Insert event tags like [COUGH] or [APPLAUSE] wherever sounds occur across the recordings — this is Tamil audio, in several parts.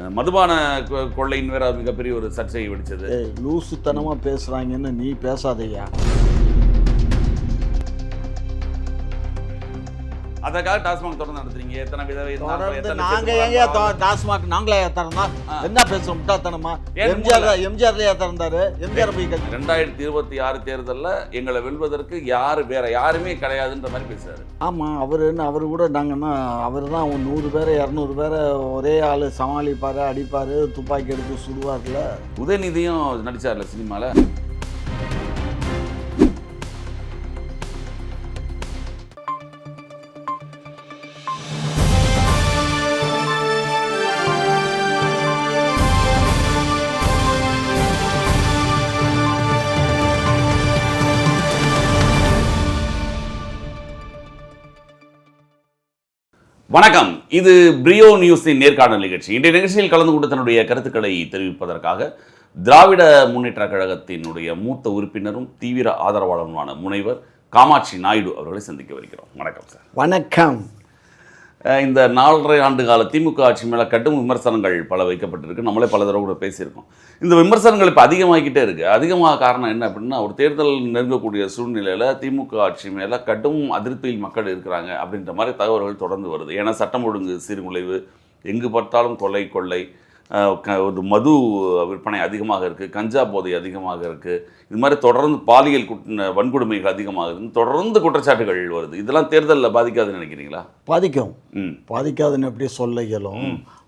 மதுபான கொ- கொள்ளையின் வேற மிகப்பெரிய ஒரு சர்ச்சையை வெடிச்சது. லூசுத்தனமாக பேசுகிறாங்கன்னு நீ பேசாதய்யா. அதற்காக டாஸ்மாக் தொடர்ந்து நடத்துறீங்க. எத்தனை எத்தனை நாங்க வாங்க- டாஸ்மாக் நாங்களே திறந்தோம் ஆ. என்ன பேசுறோம் முட்டாத்தனமா எம்ஜிஆர் எம்ஜிஆர்லயே திறந்தாரு? எம்ஜிஆர் போய் ரெண்டாயிரத்தி இருபத்தி ஆறு தேர்தல்ல எங்களை வெல்வதற்கு யாரு வேற யாருமே கிடையாதுன்ற மாதிரி பேசுறாரு. ஆமா அவரு என்ன அவரு கூட நாங்கன்னா அவர் தான் நூறு பேரை இரநூறு பேரை ஒரே ஆள் சமாளிப்பாரு அடிப்பாரு துப்பாக்கி எடுத்து சுடுவார்ல. உதயநிதியும் நடிச்சார்ல சினிமால? வணக்கம். இது பிரியோ நியூஸின் நேர்காணல் நிகழ்ச்சி. இன்றைய நிகழ்ச்சியில் கலந்து கொண்டு தன்னுடைய கருத்துக்களை தெரிவிப்பதற்காக திராவிட முன்னேற்ற கழகத்தினுடைய மூத்த உறுப்பினரும் தீவிர ஆதரவாளருமான முனைவர் காமாட்சி நாயுடு அவர்களை சந்திக்க வருகிறோம். வணக்கம் சார். வணக்கம். இந்த நாலரை ஆண்டு கால திமுக ஆட்சி மேலே கடும் விமர்சனங்கள் பல வைக்கப்பட்டிருக்கு. நம்மளே பல தடவை கூட பேசியிருக்கோம். இந்த விமர்சனங்கள் இப்போ அதிகமாகிக்கிட்டே இருக்குது அதிகமாக காரணம் என்ன அப்படின்னா ஒரு தேர்தல் நெருங்கக்கூடிய சூழ்நிலையில் திமுக ஆட்சி மேலே கடும் அதிருப்தியில் மக்கள் இருக்கிறாங்க அப்படின்ற மாதிரி தகவல்கள் தொடர்ந்து வருது. ஏன்னா சட்டம் ஒழுங்கு சீர்குலைவு எங்கு பார்த்தாலும் கொலை கொள்ளை ஒரு மது விற்பனை அதிகமாக இருக்குது கஞ்சா போதை அதிகமாக இருக்குது இது மாதிரி தொடர்ந்து பாலியல் குட் வன்கொடுமைகள் அதிகமாகுது தொடர்ந்து குற்றச்சாட்டுகள் வருது. இதெல்லாம் தேர்தலில் பாதிக்காதுன்னு நினைக்கிறீங்களா? பாதிக்கும். பாதிக்காதுன்னு எப்படி சொல்ல இயலும்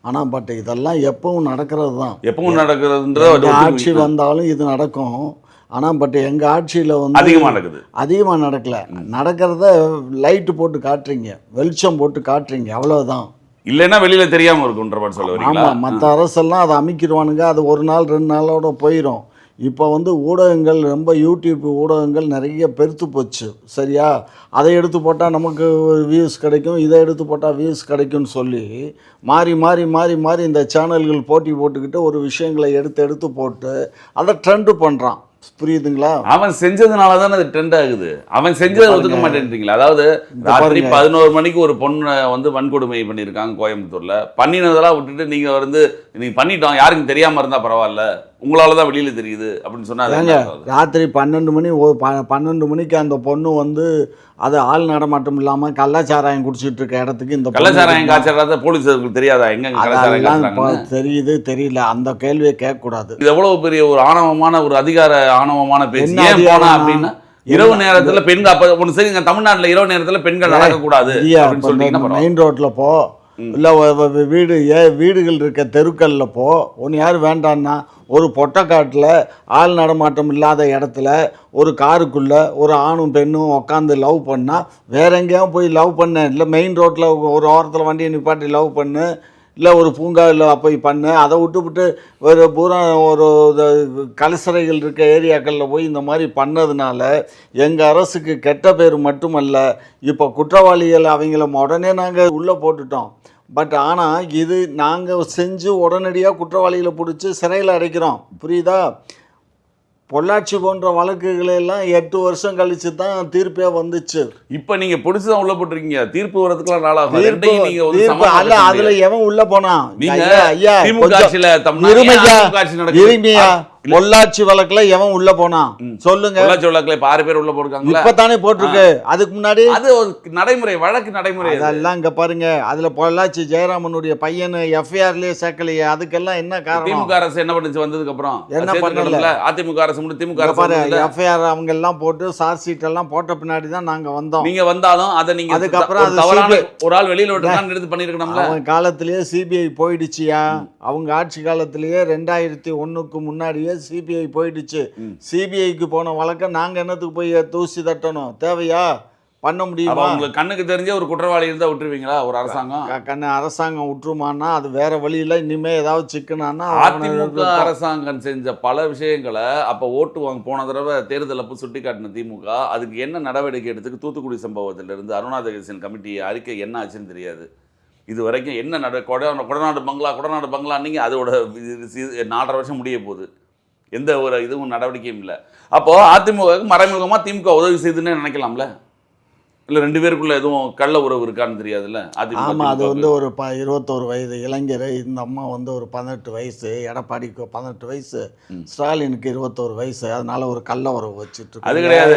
ஆனா பட் இதெல்லாம் எப்பவும் நடக்கிறது தான். எப்பவும் நடக்கிறதுன்ற ஆட்சி வந்தாலும் இது நடக்கும். ஆனா பட் எங்க ஆட்சியில வந்து அதிகமாக நடக்குது. அதிகமா நடக்கல. நடக்கிறத லைட்டு போட்டு காட்டுறீங்க. வெளிச்சம் போட்டு காட்டுறீங்க. அவ்வளவுதான். இல்லைன்னா வெளியில தெரியாம இருக்குன்ற மாதிரி சொல்ல வரீங்களா? மற்ற அரசெல்லாம் அதை அமைக்கிடுவானுங்க அது ஒரு நாள் ரெண்டு நாளோட போயிடும் இப்போ வந்து ஊடகங்கள் ரொம்ப யூடியூப் ஊடகங்கள் நிறைய பெருத்து போச்சு. சரியா? அதை எடுத்து போட்டால் நமக்கு வியூஸ் கிடைக்கும். இதை எடுத்து போட்டால் வியூஸ் கிடைக்கும்னு சொல்லி மாறி மாறி மாறி மாறி இந்த சேனல்கள் போட்டி போட்டுக்கிட்டு ஒரு விஷயங்களை எடுத்து எடுத்து போட்டு அதை ட்ரெண்டு பண்ணுறான் புரியுதுங்களா? அவன் செஞ்சதுனால தானே அது ட்ரெண்ட் ஆகுது. அவன் செஞ்சதை ஒதுக்க மாட்டேன்றீங்களா? அதாவது ராத்திரி. பதினோரு மணிக்கு ஒரு பொண்ணை வந்து வன்கொடுமை பண்ணியிருக்காங்க கோயம்புத்தூர்ல. பண்ணினதெல்லாம் விட்டுட்டு நீங்க வந்து நீங்க பண்ணிட்டோம். யாருக்கும் தெரியாம இருந்தா பரவாயில்ல. உங்களால தான் வெளியில தெரியுது அப்படின்னு சொன்னா அது ஏங்க என்ன அர்த்தம்? ராத்திரி பன்னெண்டு மணி ஓ பன்னெண்டு மணிக்கு அந்த பொண்ணு வந்து அது ஆள் நடமாட்டம் இல்லாமல் கள்ளச்சாராயம் குடிச்சிட்டு இருக்க இடத்துக்கு இந்த கள்ளச்சாராயம் காய்ச்சறாத போலீஸருக்கு தெரியாதா எங்க தெரியுது தெரியல அந்த கேள்வியை கேட்கக்கூடாது இது எவ்வளவு பெரிய ஒரு ஆணவமான ஒரு அதிகார ஆணவமான என்ன ஏன் போனா? அப்படின்னா இரவு நேரத்துல பெண்கள் அப்ப ஒண்ணு சரிங்க தமிழ்நாட்டுல இரவு நேரத்துல பெண்கள் நடக்கக்கூடாது அப்படின்னு பரவாயில்ல. மெயின் ரோட்ல போ இல்லை வீடு ஏ வீடுகள் இருக்க தெருக்களில் போ. ஒன்று யார் வேண்டான்னா ஒரு பொட்டக்காட்டில் ஆள் நடமாட்டம் இல்லாத இடத்துல ஒரு காருக்குள்ளே ஒரு ஆணும் பெண்ணும் உட்காந்து லவ் பண்ணால் வேற எங்கேயாவது போய் லவ் பண்ண. இல்லை மெயின் ரோட்டில் ஒரு ஓரத்தில் வண்டியை நிப்பாட்டி லவ் பண்ணு. இல்லை ஒரு பூங்காவில் போய் பண்ணு. அதை விட்டுவிட்டு ஒரு பூரா ஒரு கலசரைகள் இருக்க ஏரியாக்களில் போய் இந்த மாதிரி பண்ணதுனால எங்கள் அரசுக்கு கெட்ட பேர் மட்டுமல்ல இப்போ குற்றவாளிகள் அவங்கள உடனே நாங்கள் உள்ளே போட்டுட்டோம். பட் ஆனால் இது நாங்கள் செஞ்சு உடனடியாக குற்றவாளிகளை பிடிச்சி சிறையில் அடைக்கிறோம். புரியுதா? பொள்ளாச்சி போன்ற வழக்குகளை எல்லாம் எட்டு வருஷம் கழிச்சு தான் தீர்ப்பே வந்துச்சு. இப்ப நீங்க பிடிச்சுதான் உள்ள போட்டிருக்கீங்க. தீர்ப்பு வரதுக்குலாம் நாளாகும். தீர்ப்பு அல்ல அதுல. எவன் உள்ள போனான்? ஐயா, ஐயா, தமிழ்நாடு இருமையா. பொள்ளாச்சி வழக்குல எவன் உள்ள போனான்? சொல்லுங்க. பொள்ளாச்சி வழக்குல இப்ப ஆறு பேர் உள்ள போட்டிருக்காங்களா இப்பதானே போட்டிருக்கு. அதுக்கு முன்னாடி அது நடைமுறை வழக்கு நடைமுறை அது. அதெல்லாம் இங்க பாருங்க. அதுல பொள்ளாச்சி ஜெயராமனுடைய பையன் எஃப்ஐஆர்லயே சேர்க்கலையே. அதுக்கெல்லாம் என்ன காரணம்? திமுக அரசு என்ன பண்ணுச்சு வந்ததுக்கு அப்புறம் என்ன பண்ணல? அதிமுக அரசு முடி திமுக அரசு எஃப்ஐஆர் அவங்க எல்லாம் போட்டு சார்ஜ் ஷீட் எல்லாம் போட்ட பின்னாடி தான் நாங்க வந்தோம். நீங்க வந்தாலும் அதை நீங்க அதுக்கப்புறம் தவறான ஒரு ஆள் வெளியில விட்டுருக்கான்னு எடுத்து பண்ணிருக்கணும்ல காலத்திலேயே சிபிஐ போயிடுச்சியா? அவங்க ஆட்சி காலத்திலேயே ரெண்டாயிரத்தி ஒண்ணுக்கு முன்னாடியே சிபிஐ போயிடுச்சு? சிபிஐக்கு போன வழக்க நாங்க என்னத்துக்கு போய் தூசி தட்டணும்? தேவையா? பண்ண முடியுமா? உங்களுக்கு கண்ணுக்கு தெரிஞ்ச ஒரு குற்றவாளி இருந்தா விட்டுருவீங்களா? ஒரு அரசாங்கம்? கண்ணு அரசாங்கம் விட்டுருமான்னா அது வேற வழியில இனிமே ஏதாவது சிக்கனான்னா அதிமுக அரசாங்கம் செஞ்ச பல விஷயங்களை அப்ப ஓட்டு வாங்க போன தடவை தேர்தல் அப்போ சுட்டி காட்டின திமுக அதுக்கு என்ன நடவடிக்கை எடுத்துக்கு தூத்துக்குடி சம்பவத்திலிருந்து அருணா ஜெகதீசன் கமிட்டி அறிக்கை என்ன ஆச்சுன்னு தெரியாது. இது வரைக்கும் என்ன நட கொட கொடநாடு பங்களா கொடநாடு பங்களா நீங்கள் அதோட நாலரை வருஷம் முடிய போகுது. எந்த ஒரு இதுவும் நடவடிக்கையும் இல்லை. அப்போ அதிமுக மறைமுகமா திமுக உதவி செய்துன்னு நினைக்கலாம்ல? இல்ல ரெண்டு பேருக்குள்ள எதுவும் கள்ள உறவு இருக்கான்னு தெரியாதுல்ல? அதிமுக ஆமாம் அது வந்து ஒரு ப இருபத்தோரு வயது இளைஞர் இந்த அம்மா வந்து ஒரு பதினெட்டு வயசு எடப்பாடிக்கு பதினெட்டு வயசு ஸ்டாலினுக்கு இருபத்தோரு வயசு அதனால ஒரு கள்ள உறவு வச்சுட்டு அது. கிடையாது.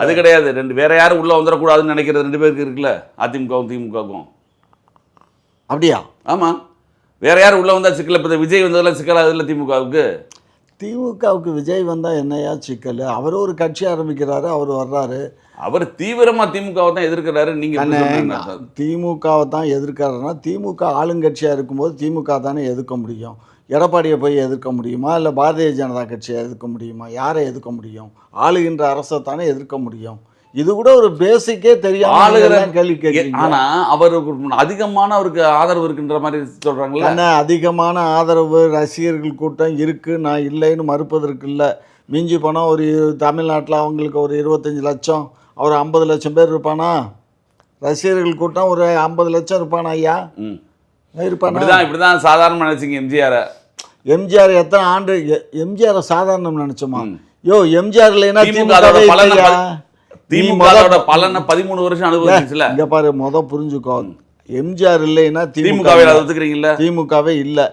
அது கிடையாது. ரெண்டு வேற யாரும் உள்ள வந்துடக்கூடாதுன்னு நினைக்கிறது ரெண்டு பேருக்கு இருக்குல்ல? அதிமுகவும் திமுகவும் அப்படியா? ஆமா. வேற யாரும் உள்ள வந்தா சிக்கல? இப்ப விஜய் வந்ததுல சிக்கலா இல்லை திமுகவுக்கு? திமுகவுக்கு விஜய் வந்தால் என்னையா சிக்கல்? அவர் ஒரு கட்சி ஆரம்பிக்கிறாரு அவர் வர்றாரு. அவர் தீவிரமா திமுகவை தான் எதிர்க்கிறாரு நீங்க எப்படி அண்ணே, சொல்றீங்க? திமுகவை தான் எதிர்க்காருன்னா திமுக ஆளுங்கட்சியாக இருக்கும்போது திமுக தானே எதிர்க்க முடியும்? எடப்பாடியை போய் எதிர்க்க முடியுமா? இல்லை பாரதிய ஜனதா கட்சியை எதிர்க்க முடியுமா? யாரை எதிர்க்க முடியும்? ஆளுகின்ற அரசை தானே எதிர்க்க முடியும்? இது கூட ஒரு பேசிக்கே தெரியாம ஆளுகிற- கேள்வி கேட்குறீங்க. ஆனா அவருக்கு அதிகமான அவருக்கு ஆதரவு இருக்குன்ற மாதிரி சொல்றாங்கல்ல? என்ன அதிகமான ஆதரவு ரசிகர்கள் கூட்டம் இருக்கு நான் இல்லைன்னு மறுப்பதற்கு இல்லை. மிஞ்சி போனால் ஒரு தமிழ்நாட்டில் அவங்களுக்கு ஒரு இருபத்தஞ்சி லட்சம் ஒரு ஐம்பது லட்சம் பேர் இருப்பானா? ரசிகர்கள் கூட்டம் ஒரு ஐம்பது லட்சம் இருப்பானா ஐயா? ம். இருப்பானா? இப்படிதான் இப்படிதான் சாதாரண நினைச்சீங்க எம்ஜிஆர். எம்ஜிஆர் எத்தனை ஆண்டு எம்ஜிஆர் சாதாரணம் நினைச்சோமா. யோ எம்ஜிஆர் இல்லைன்னா திமுக திமுக பலனை பதிமூணு வருஷம் அனுபவிச்சுல இங்க பாரு முத புரிஞ்சுக்கோ. எம்ஜிஆர் இல்லைன்னா திமுக திமுகவை இல்லை.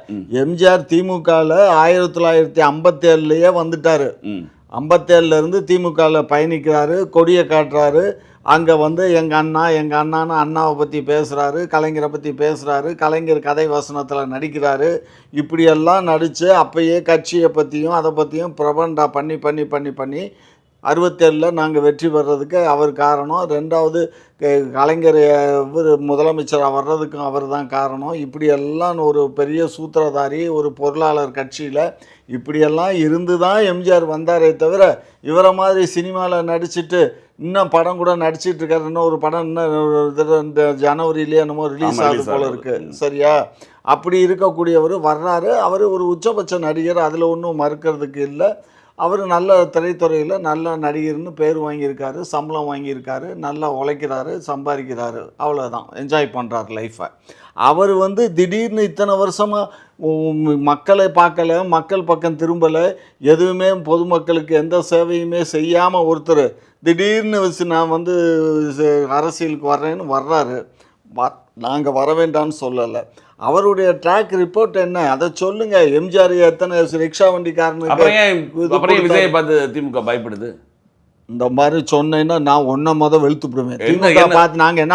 எம்ஜிஆர் திமுகவில் ஆயிரத்தி தொள்ளாயிரத்தி ஐம்பத்தேழுலையே வந்துட்டாரு. ம். ஐம்பத்தேழுல இருந்து திமுகவில் பயணிக்கிறாரு கொடியை காட்டுறாரு. அங்கே வந்து எங்கள் அண்ணா எங்கள் அண்ணான்னு அண்ணாவை பற்றி பேசுகிறாரு கலைஞரை பற்றி பேசுகிறாரு கலைஞர் கதை வசனத்தில் நடிக்கிறாரு. இப்படியெல்லாம் நடித்து அப்பயே கட்சியை பற்றியும் அதை பற்றியும் பிரபண்டா பண்ணி பண்ணி பண்ணி பண்ணி அறுபத்தேழில் நாங்கள் வெற்றி பெறதுக்கு அவர் காரணம். ரெண்டாவது கலைஞர் இவர் முதலமைச்சராக வர்றதுக்கும் அவர் தான் காரணம். இப்படியெல்லாம் ஒரு பெரிய சூத்திரதாரி ஒரு பொருளாளர் கட்சியில் இப்படியெல்லாம் இருந்து தான் எம்ஜிஆர் வந்தாரே தவிர இவரை மாதிரி சினிமாவில் நடிச்சிட்டு இன்னும் படம் கூட நடிச்சிட்டு இருக்காரு. இன்னும் ஒரு படம் இன்னும் இந்த ஜனவரியிலே என்னமோ ரிலீஸ் ஆகுது போல. இருக்கு. சரியா? அப்படி இருக்கக்கூடியவர் வர்றாரு. அவர் ஒரு உச்சபட்ச நடிகர். அதில் ஒன்றும் மறுக்கிறதுக்கு இல்லை. அவர் நல்ல திரைத்துறையில் நல்ல நடிகர்னு பேர் வாங்கியிருக்காரு சம்பளம் வாங்கியிருக்காரு நல்லா உழைக்கிறாரு சம்பாதிக்கிறாரு. அவ்வளோதான் என்ஜாய் பண்ணுறாரு லைஃப்பை அவர் வந்து திடீர்னு இத்தனை வருஷமாக மக்களை பார்க்கல மக்கள் பக்கம் திரும்பலை எதுவுமே பொதுமக்களுக்கு எந்த சேவையுமே செய்யாமல் ஒருத்தர் திடீர்னு வச்சு நான் வந்து அரசியலுக்கு வர்றேன்னு வர்றாரு. நாங்கள் வர வேண்டாம்னு சொல்லலை. அவருடைய ட்ராக் ரிப்போர்ட் என்ன? அதை சொல்லுங்க. எம்ஜிஆர் எத்தனை ரிக்ஷா வண்டிக்காரனுக்கு ஏன் கொடுத்தாரு. விஜயை பார்த்து திமுக பயப்படுது? இந்த மாதிரி சொன்னேன்னா நான் ஒன்றை முத வெளுத்துப்படுவேன். திமுக பார்த்து நாங்கள் என்ன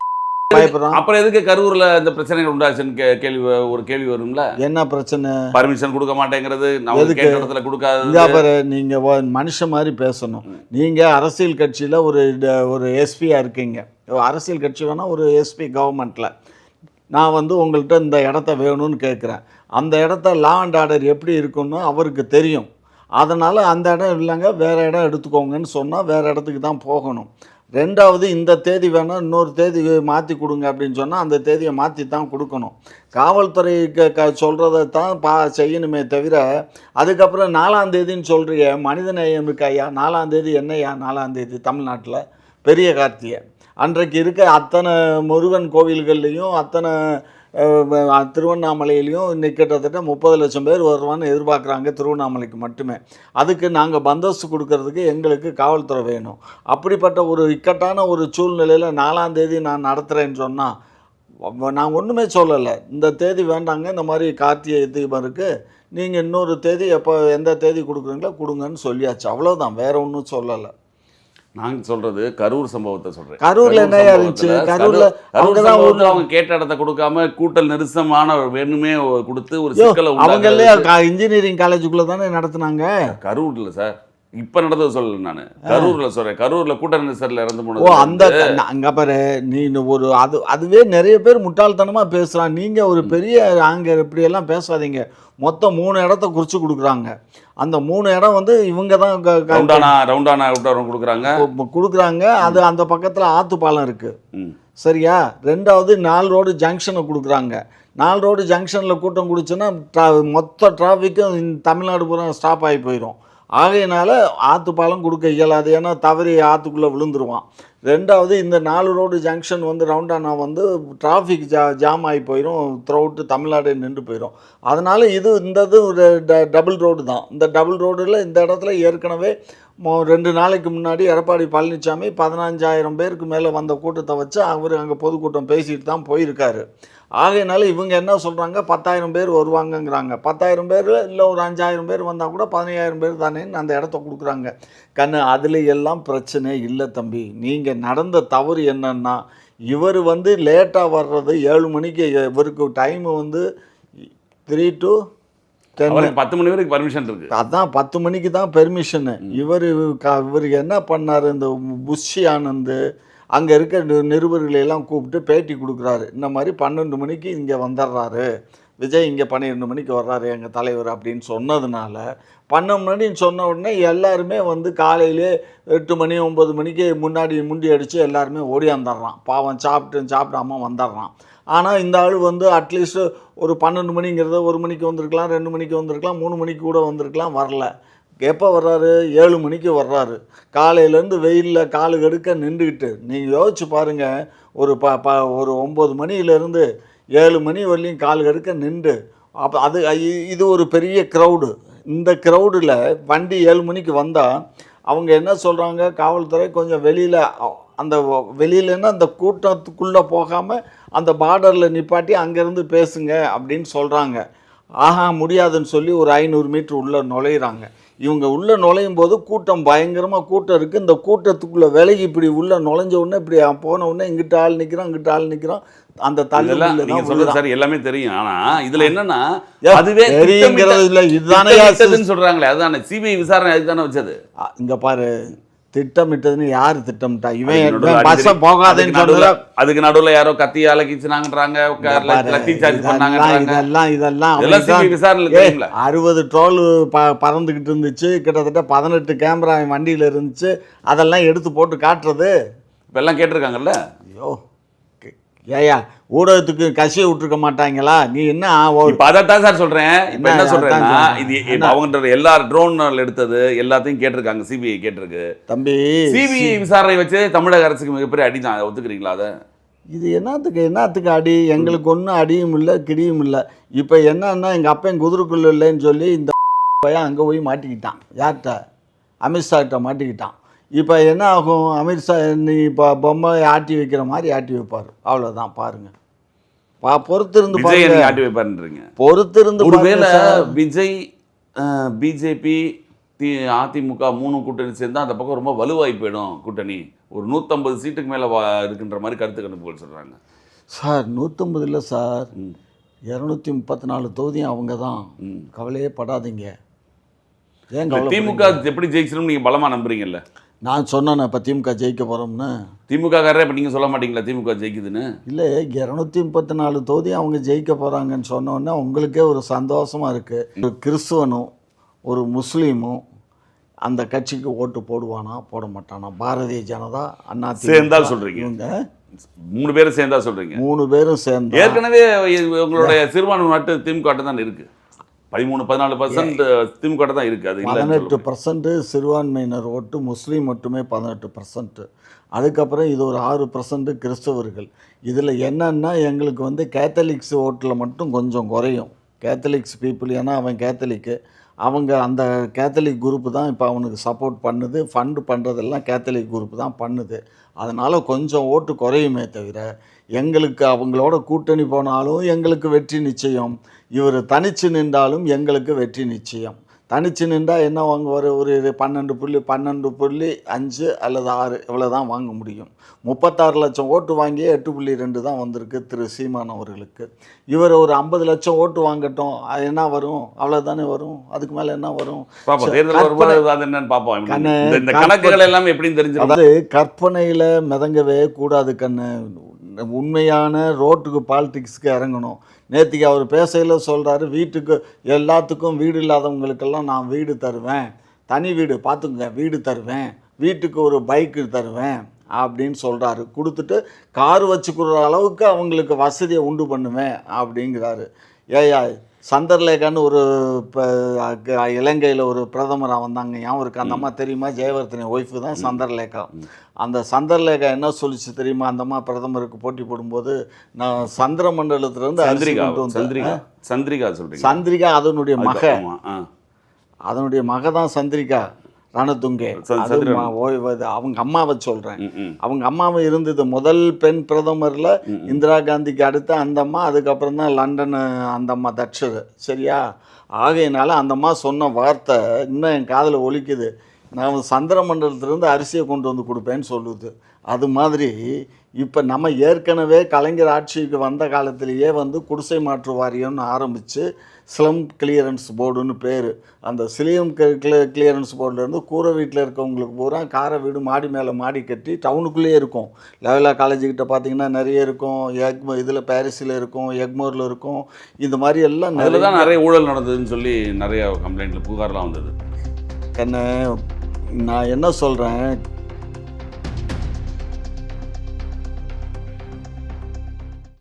பயப்படுறோம்? அப்புறம் எதுக்கு கரூர்ல இந்த பிரச்சனைகள் உண்டாச்சுன்னு கே- கேள்வி ஒரு கேள்வி வரும்ல? என்ன பிரச்சனை? பர்மிஷன் கொடுக்க மாட்டேங்கிறது எதுக்கு? இடத்துல கொடுக்காது இந்தா பாரு நீங்க ஒ- மனுஷன் மாதிரி பேசணும். நீங்க அரசியல் கட்சியில ஒரு ஒரு எஸ்பியா இருக்கீங்க. அரசியல் கட்சி வேணால் ஒரு எஸ்பி கவர்மெண்ட்டில் நான் வந்து உங்கள்கிட்ட இந்த இடத்த வேணும்னு கேட்குறேன். அந்த இடத்த லா அண்ட் ஆர்டர் எப்படி இருக்குன்னு அவருக்கு தெரியும். அதனால் அந்த இடம் இல்லைங்க வேறு இடம் எடுத்துக்கோங்கன்னு சொன்னால் வேறு இடத்துக்கு தான் போகணும். ரெண்டாவது இந்த தேதி வேணால் இன்னொரு தேதி மாற்றி கொடுங்க அப்படின்னு சொன்னால் அந்த தேதியை மாற்றி தான் கொடுக்கணும். காவல்துறை க க சொல்கிறத தான் பா செய்யணுமே தவிர அதுக்கப்புறம் நாலாம் தேதின்னு சொல்கிறிய மனிதநேயம் இருக்கா ஐயா நாலாம் தேதி என்னையா நாலாம் தேதி தமிழ்நாட்டில்? பெரிய கார்த்திகை. அன்றைக்கு இருக்க அத்தனை முருகன் கோவில்கள்லேயும் அத்தனை திருவண்ணாமலையிலையும் இன்னைக்கு கிட்டத்தட்ட முப்பது லட்சம் பேர் வருவான்னு எதிர்பார்க்குறாங்க திருவண்ணாமலைக்கு மட்டுமே. அதுக்கு நாங்கள் பந்தோஸ்து கொடுக்கறதுக்கு எங்களுக்கு காவல்துறை வேணும். அப்படிப்பட்ட ஒரு இக்கட்டான ஒரு சூழ்நிலையில் நாலாம் தேதி நான் நடத்துகிறேன்னு சொன்னால் நான் ஒன்றுமே சொல்லலை. இந்த தேதி வேண்டாங்க இந்த மாதிரி கார்த்திகை தீபம் இருக்குது நீங்கள் இன்னொரு தேதி எப்போ எந்த தேதி கொடுக்குறீங்களோ கொடுங்கன்னு சொல்லியாச்சு. அவ்வளோதான் வேறு ஒன்றும் சொல்லலை. நாங்க சொல்றது கரூர் சம்பவத்தை சொல்றேன். கரூர்ல கரூர் என்னய்யா இருந்துச்சு? கரூர்ல சம்பவத்துல ஊர்ல- அவங்க கேட்ட இடத்த கொடுக்காம கூட்டல் நெரிசமான வேணுமே கொடுத்து ஒரு சிக்கலை அவங்களே. இன்ஜினியரிங் காலேஜுக்குள்ள தானே நடத்துனாங்க? கரூர்ல சார். இப்ப நடந்தது சொல்லல நானு. கரூர்ல சொல்றேன். கரூர்ல கூட்ட நெரிசல்ல இறந்து ஓ போனது அந்த க- அங்க பாரு நீ ஒரு அது அதுவே நிறைய பேர் முட்டாள்தனமா பேசுறான். நீங்க ஒரு பெரிய அங்க இப்படி எல்லாம் பேசாதீங்க. மொத்தம் மூணு இடத்த குறிச்சு கொடுக்குறாங்க. அந்த மூணு இடம் வந்து இவங்க தான் ரவுண்டானா ரவுண்டானா விட்டு கொடுக்குறாங்க. கொடுக்குறாங்க. அது அந்த பக்கத்துல ஆத்து பாலம் இருக்கு. ம். சரியா? ரெண்டாவது நாலு ரோடு ஜங்ஷனை கொடுக்குறாங்க. நாலு ரோடு ஜங்ஷனில் கூட்டம் குடிச்சுன்னா மொத்த டிராஃபிக்கும் தமிழ்நாடு பூரா ஸ்டாப் ஆகி போயிடும் ஆகையினால ஆற்று பாலம் கொடுக்க இயலாது. ஏன்னா தவறி ஆற்றுக்குள்ளே விழுந்துருவான். ரெண்டாவது இந்த நாலு ரோடு ஜங்ஷன் வந்து ரவுண்டானா வந்து டிராஃபிக் ஜா ஜாம் ஆகி போயிடும் த்ரூஅவுட்டு தமிழ்நாடு நின்று போயிடும் அதனால் இது இந்த இது ஒரு டபுள் ரோடு தான். இந்த டபுள் ரோடில் இந்த இடத்துல ஏற்கனவே ரெண்டு நாளைக்கு முன்னாடி எடப்பாடி பழனிசாமி பதினஞ்சாயிரம் பேருக்கு மேலே வந்த கூட்டத்தை வச்சு அவர் அங்கே பொதுக்கூட்டம் பேசிட்டு தான் போயிருக்காரு. ஆகையினால இவங்க என்ன சொல்கிறாங்க பத்தாயிரம் பேர் வருவாங்கங்கிறாங்க. பத்தாயிரம் பேர் இல்லை ஒரு அஞ்சாயிரம் பேர் வந்தால் கூட பதினையாயிரம் பேர் தானேன்னு அந்த இடத்த கொடுக்குறாங்க. கண்ணு அதில் எல்லாம் பிரச்சனை இல்லை தம்பி. நீங்கள் நடந்த தவறு என்னன்னா இவர் வந்து லேட்டாக வர்றது ஏழு மணிக்கு இவருக்கு டைம் வந்து த்ரீ டு அவருக்கு பத்து மணி வரைக்கும் பர்மிஷன் இருக்கு. அதான் பத்து மணிக்கு தான் பெர்மிஷனு இவர் இவர் என்ன பண்ணார்? இந்த புஷி ஆனந்த் அங்கே இருக்க நிருபர்களை எல்லாம் கூப்பிட்டு பேட்டி கொடுக்குறாரு. இந்த மாதிரி பன்னெண்டு மணிக்கு இங்கே வந்துடுறாரு விஜய் இங்கே பன்னிரெண்டு மணிக்கு வர்றாரு எங்கள் தலைவர் அப்படின்னு சொன்னதுனால பன்னெண்டு மணின்னு சொன்ன உடனே எல்லாருமே வந்து காலையிலே எட்டு மணி ஒம்பது மணிக்கு முன்னாடி முண்டி அடித்து எல்லாருமே ஓடியாந்துடுறான் பாவம் சாப்பிட்டு சாப்பிடாம வந்துடுறான் ஆனால் இந்த ஆள் வந்து அட்லீஸ்ட் ஒரு பன்னெண்டு மணிங்கிறத ஒரு மணிக்கு வந்திருக்கலாம் ரெண்டு மணிக்கு வந்திருக்கலாம் மூணு மணிக்கு கூட வந்திருக்கலாம் வரல. எப்போ வர்றாரு? ஏழு மணிக்கு வர்றாரு. காலையிலேருந்து வெயிலில் காலு கடுக்க நின்றுக்கிட்டு. நீங்கள் யோசிச்சு பாருங்கள் ஒரு ப ப ஒரு ஒம்பது மணியிலேருந்து ஏழு மணி வரலையும் கால் கடுக்க நின்று அப்போ அது இது ஒரு பெரிய க்ரௌடு இந்த க்ரௌடில் வண்டி ஏழு மணிக்கு வந்தால் அவங்க என்ன சொல்கிறாங்க காவல்துறை கொஞ்சம் வெளியில் அந்த வெளியிலன்னா அந்த கூட்டத்துக்குள்ளே போகாமல் அந்த பார்டரில் நிப்பாட்டி அங்கேருந்து பேசுங்க அப்படின்னு சொல்கிறாங்க ஆஹா முடியாதுன்னு சொல்லி ஒரு ஐநூறு மீட்டர் உள்ளே நுழையிறாங்க. இவங்க உள்ளே நுழையும் போது கூட்டம் பயங்கரமாக கூட்டம் இருக்குது இந்த கூட்டத்துக்குள்ளே விலகி இப்படி உள்ளே நுழைஞ்ச உடனே இப்படி போன உடனே இங்கிட்ட ஆள் நிற்கிறான் இங்கிட்ட ஆள் நிற்கிறான் அந்த இதெல்லாம் தள்ளி நீங்க சொல்றது சரி எல்லாமே தெரியும். ஆனா இதுல என்னன்னா அதுவே தெரியுங்கிறது இல்ல, இதுதானே சொல்றாங்களே. அதுதானே சிபிஐ விசாரணை அதுக்கு தானே வச்சது இங்கே பாரு. திட்டமிட்டதுன்னு யார் திட்டமிட்டா? இவன் அடிக்கடி- போகாதேன்னு சொன்னதுல அதுக்கு நடுவுல யாரோ கத்தியால கீச்சுனாங்கன்றாங்க லத்தி சார்ஜ் பண்ணாங்கன்றாங்க. இதெல்லாம் இதெல்லாம் தெரியும்ல. அறுபது ட்ரோல் ப பறந்துக்கிட்டு இருந்துச்சு. கிட்டத்தட்ட பதினெட்டு கேமரா வண்டியில் இருந்துச்சு. அதெல்லாம் எடுத்து போட்டு காட்டுறது. இப்ப எல்லாம் கேட்டிருக்காங்கல்ல? ஐயோ. ஏயா ஊடகத்துக்கு கசிய விட்டுருக்க மாட்டாங்களா? நீ என்ன இப்ப அதைத்தான் சார் சொல்றேன். இப்ப என்ன, சொல்றேன். இது இப்ப அவங்க எல்லா ட்ரோன் எடுத்தது எல்லாத்தையும் கேட்டிருக்காங்க சிபிஐ கேட்டிருக்கு. தம்பி சிபிஐ விசாரணை வச்சு தமிழக அரசுக்கு மிகப்பெரிய அடிதான் அதை ஒத்துக்கிறீங்களா அதை? இது என்னத்துக்கு என்னத்துக்கு அடி? எங்களுக்கு ஒன்றும் அடியும் இல்லை கிடியும் இல்லை. இப்போ என்னன்னா எங்கள் அப்பன் குதிரைக்குள்ள இல்லைன்னு சொல்லி இந்த [LAUGHS] பையன் அங்கே போய் மாட்டிக்கிட்டான். யார்கிட்ட? அமித்ஷா கிட்ட மாட்டிக்கிட்டான். இப்போ என்ன ஆகும் அமித்ஷா நீ இப்போ பொம்மை ஆட்டி வைக்கிற மாதிரி ஆட்டி வைப்பார். அவ்வளோதான் பாருங்க. பா பொறுத்திருந்து பாருங்க. ஆட்டி வைப்பாருன்றீங்க. பொறுத்திருந்து ஒருவேளை. விஜய் பிஜேபி தி அதிமுக மூணு கூட்டணி சேர்ந்தா அந்த பக்கம் ரொம்ப வலுவாகி போயிடும் கூட்டணி. ஒரு நூற்றம்பது சீட்டுக்கு மேலே இருக்குன்ற மாதிரி கருத்து கணிப்புகள் சொல்கிறாங்க சார் நூற்றம்பது இல்லை சார். இரநூத்தி முப்பத்தி நாலு தொகுதியும் அவங்க தான். கவலையே படாதீங்க. ஏன் திமுக எப்படி ஜெயிச்சிடும் நீங்கள் பலமாக நம்புறீங்கல்ல? நான் சொன்னேன் இப்போ திமுக ஜெயிக்க போகிறோம்னு திமுக காரரே இப்போ நீங்கள் சொல்ல மாட்டீங்களா திமுக ஜெயிக்குதுன்னு? இல்லை இரநூத்தி முப்பத்தி நாலு தொகுதி அவங்க ஜெயிக்க போகிறாங்கன்னு சொன்ன உடனே உங்களுக்கே ஒரு சந்தோஷமாக இருக்குது ஒரு கிறிஸ்துவனும் ஒரு முஸ்லீமும் அந்த கட்சிக்கு ஓட்டு போடுவானா போட மாட்டானா? பாரதிய ஜனதா அண்ணா சேர்ந்தால் சொல்றீங்க. இவங்க மூணு பேரும் சேர்ந்தா சொல்கிறீங்க மூணு பேரும் சேர்ந்து. ஏற்கனவே உங்களுடைய சிறுபான்மை நாட்டு திமுக தான் இருக்கு. பதிமூணு பதினாலு பர்சன்ட் திமுக தான் இருக்கு அது பதினெட்டு பர்சன்ட் சிறுபான்மையினர் ஓட்டு முஸ்லீம் மட்டுமே பதினெட்டு பர்சன்ட் அதுக்கப்புறம் இது ஒரு ஆறு பர்சன்ட் கிறிஸ்தவர்கள். இதில் என்னன்னா எங்களுக்கு வந்து கேத்தலிக்ஸ் ஓட்டில் மட்டும் கொஞ்சம் குறையும். கேத்தலிக்ஸ் பீப்புள் ஏன்னா அவன் கேத்தலிக்கு அவங்க அந்த கேத்தலிக் குரூப்பு தான் இப்போ அவனுக்கு சப்போர்ட் பண்ணுது. ஃபண்டு பண்ணுறதெல்லாம் கேத்தலிக் குரூப் தான் பண்ணுது. அதனால் கொஞ்சம் ஓட்டு குறையுமே தவிர எங்களுக்கு அவங்களோட கூட்டணி போனாலும் எங்களுக்கு வெற்றி நிச்சயம். இவர் தனிச்சு நின்றாலும் எங்களுக்கு வெற்றி நிச்சயம். தனிச்சு நின்றா என்ன வாங்குவார்? ஒரு பன்னெண்டு புள்ளி பன்னெண்டு புள்ளி அஞ்சு அல்லது ஆறு இவ்வளோ தான் வாங்க முடியும். முப்பத்தாறு லட்சம் ஓட்டு வாங்கியே எட்டு புள்ளி ரெண்டு தான் வந்திருக்கு திரு சீமான் அவர்களுக்கு. இவர் ஒரு ஐம்பது லட்சம் ஓட்டு வாங்கட்டும். அது என்ன வரும்? அவ்வளோதானே வரும்? அதுக்கு மேலே என்ன வரும்? பார்ப்போம் கணக்குகள் எல்லாம் எப்படின்னு தெரிஞ்சிடும் அதாவது கற்பனையில் மிதங்கவே கூடாது கண்ணு. உண்மையான ரோட்டுக்கு பாலிடிக்ஸ்க்கு இறங்கணும். நேற்றுக்கு அவர் பேசையில் சொல்கிறாரு வீட்டுக்கு எல்லாத்துக்கும் வீடு இல்லாதவங்களுக்கெல்லாம் நான் வீடு தருவேன். தனி வீடு பார்த்துக்குங்க வீடு தருவேன். வீட்டுக்கு ஒரு பைக்கு தருவேன் அப்படின்னு சொல்கிறாரு கொடுத்துட்டு கார் வச்சுக்கிற அளவுக்கு அவங்களுக்கு வசதியை உண்டு பண்ணுவேன் அப்படிங்கிறாரு. ஏயா சந்தர்லேகான்னு ஒரு இப்போ இலங்கையில் ஒரு பிரதமராக வந்தாங்க ஞாபகம் இருக்கு? அந்த அம்மா தெரியுமா? ஜெயவர்தனி ஒய்ஃபு தான் சந்தர்லேகா. அந்த சந்தர்லேகா என்ன சொல்லிச்சு தெரியுமா? அந்த அம்மா பிரதமருக்கு போட்டி போடும்போது நான் சந்திர மண்டலத்திலேருந்து அரிசி சந்திரிகா சந்திரிகா சந்திரிகா சொல்றீங்க. சந்திரிகா அதனுடைய மக. அதனுடைய மக தான் சந்திரிகா. ரணதுங்கே. ச- அது சதுரன். ம- ஓய்வு அது அவங்க அம்மாவை சொல்கிறேன் அவங்க அம்மாவை இருந்தது. முதல் பெண் பிரதமரில். இந்திரா காந்திக்கு அடுத்து அந்த அம்மா அதுக்கப்புறம் தான் லண்டன் அந்த அம்மா தட்சர் சரியா? ஆகையினால அந்த அம்மா சொன்ன வார்த்தை இன்னும் என் காதில் ஒலிக்குது. நான் சந்திர மண்டலத்திலேருந்து அரிசியை கொண்டு வந்து கொடுப்பேன்னு சொல்லுது. அது மாதிரி இப்போ நம்ம ஏற்கனவே கலைஞர் ஆட்சிக்கு வந்த காலத்திலேயே வந்து குடிசை மாற்று வாரியம்னு ஆரம்பித்து ஸ்லம் கிளியரன்ஸ் போர்டுன்னு பேர். அந்த சிலியம் கிளியரன்ஸ் போர்டுலேருந்து கூரை வீட்டில் இருக்கவங்களுக்கு பூரா காரை வீடு மாடி மேலே மாடி கட்டி டவுனுக்குள்ளேயே இருக்கும். லெவலா காலேஜ் கிட்ட பார்த்தீங்கன்னா நிறைய இருக்கும். எக் இதில் பாரிஸில் இருக்கும் எக்மோரில் இருக்கும். இந்த மாதிரி எல்லாம் நிறைய தான் நிறைய ஊழல் நடந்ததுன்னு சொல்லி நிறைய கம்ப்ளைண்ட்ல புகார்லாம் வந்தது. என்ன நான் என்ன சொல்கிறேன்